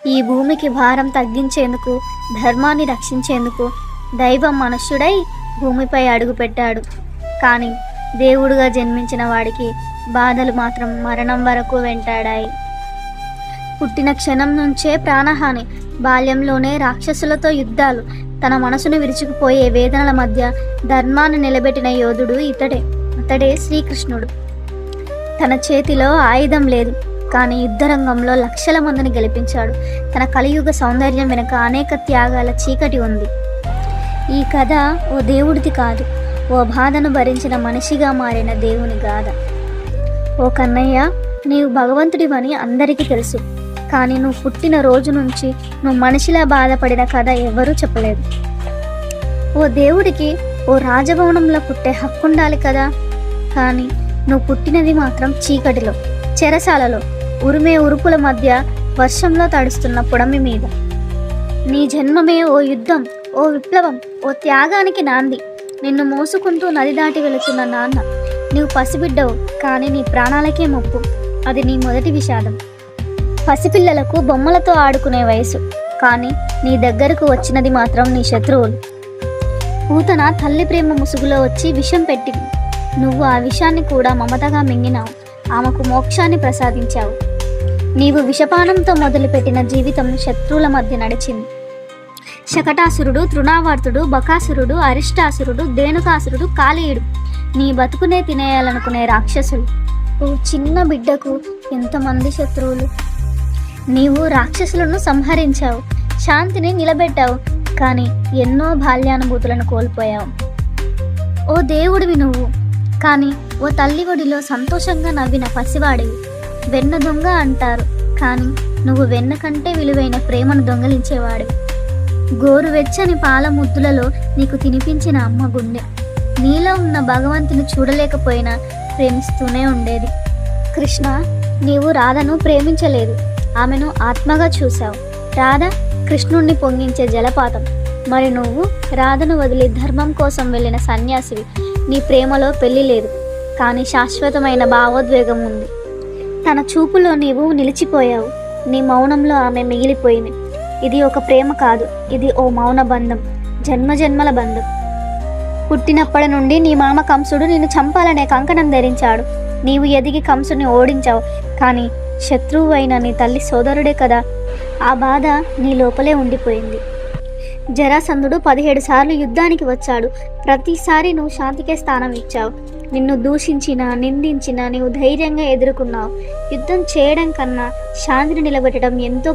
ఈ భూమికి భారం తగ్గించేందుకు ధర్మాన్ని రక్షించేందుకు దైవం మనుష్యుడై భూమిపై అడుగుపెట్టాడు. కానీ దేవుడుగా జన్మించిన వాడికి బాధలు మాత్రం మరణం వరకు వెంటాడాయి. పుట్టిన క్షణం నుంచే ప్రాణహాని బాల్యంలోనే రాక్షసులతో యుద్ధాలు తన మనసును విరుచుకుపోయే వేదనల మధ్య ధర్మాన్ని నిలబెట్టిన యోధుడు ఇతడే అతడే శ్రీకృష్ణుడు. తన చేతిలో ఆయుధం లేదు. కానీ యుద్ధరంగంలో లక్షల మందిని గెలిపించాడు. తన కలియుగ సౌందర్యం వెనుక అనేక త్యాగాల చీకటి ఉంది. ఈ కథ ఓ దేవుడిది కాదు ఓ బాధను భరించిన మనిషిగా మారిన దేవుని గాథ. ఓ కన్నయ్య నీవు భగవంతుడివని అందరికీ తెలుసు కానీ నువ్వు పుట్టిన రోజు నుంచి నువ్వు మనిషిలా బాధపడిన కథ ఎవరూ చెప్పలేదు. ఓ దేవుడికి ఓ రాజభవనంలో పుట్టే హక్కుండాలి కదా కానీ నువ్వు పుట్టినది మాత్రం చీకటిలో చెరసాలలో. ఉరిమే ఉరుపుల మధ్య వర్షంలో తడుస్తున్న పొడమి మీద. నీ జన్మమే ఓ యుద్ధం ఓ విప్లవం ఓ త్యాగానికి నాంది. నిన్ను మోసుకుంటూ నది దాటి వెళుతున్న నాన్న. నీవు పసిబిడ్డవు కానీ నీ ప్రాణాలకే ముప్పు అది నీ మొదటి విషాదం. పసిపిల్లలకు బొమ్మలతో ఆడుకునే వయసు కానీ నీ దగ్గరకు వచ్చినది మాత్రం నీ శత్రువులు. పూతన తల్లి ప్రేమ ముసుగులో వచ్చి విషం పెట్టింది. నువ్వు ఆ విషాన్ని కూడా మమతగా మింగినావు. ఆమెకు మోక్షాన్ని ప్రసాదించావు. నీవు విషపానంతో మొదలుపెట్టిన జీవితం శత్రువుల మధ్య నడిచింది. శకటాసురుడు తృణావర్తుడు బకాసురుడు అరిష్టాసురుడు దేనుకాసురుడు కాళీయుడు. నీ బతుకునే తినేయాలనుకునే రాక్షసులు. ఓ చిన్న బిడ్డకు ఎంతమంది శత్రువులు? నీవు రాక్షసులను సంహరించావు శాంతిని నిలబెట్టావు కానీ ఎన్నో బాల్యానుభూతులను కోల్పోయావు. ఓ దేవుడివి నువ్వు కానీ ఓ తల్లి ఒడిలో సంతోషంగా నవ్విన పసివాడివి. వెన్న దొంగ అంటారు. కానీ నువ్వు వెన్న కంటే విలువైన ప్రేమను దొంగలించేవాడు. గోరువెచ్చని పాల ముద్దులలో నీకు తినిపించిన అమ్మ గుండె. నీలో ఉన్న భగవంతుని చూడలేకపోయినా ప్రేమిస్తూనే ఉండేది. కృష్ణ నీవు రాధను ప్రేమించలేదు. ఆమెను ఆత్మగా చూశావు. రాధ కృష్ణుణ్ణి పొంగించే జలపాతం. మరి నువ్వు రాధను వదిలి ధర్మం కోసం వెళ్ళిన సన్యాసివి. నీ ప్రేమలో పెళ్ళి లేదు. కానీ శాశ్వతమైన భావోద్వేగం ఉంది. తన చూపులో నీవు నిలిచిపోయావు. నీ మౌనంలో ఆమె మిగిలిపోయింది. ఇది ఒక ప్రేమ కాదు. ఇది ఓ మౌన బంధం. జన్మ జన్మల బంధం. పుట్టినప్పటి నుండి నీ మామ కంసుడు నిన్ను చంపాలనే కంకణం ధరించాడు. నీవు ఎదిగి కంసుని ఓడించావు. కానీ శత్రువు అయిన నీ తల్లి సోదరుడే కదా. ఆ బాధ నీ లోపలే ఉండిపోయింది. జరాసంధుడు పదిహేడు సార్లు యుద్ధానికి వచ్చాడు. ప్రతిసారి నువ్వు శాంతికే స్థానం ఇచ్చావు. నిన్ను దూషించిన నిందించిన నీవు ధైర్యంగా ఎదుర్కొన్నావు. యుద్ధం చేయడం కన్నా శాంతిని నిలబెట్టడం ఎంతో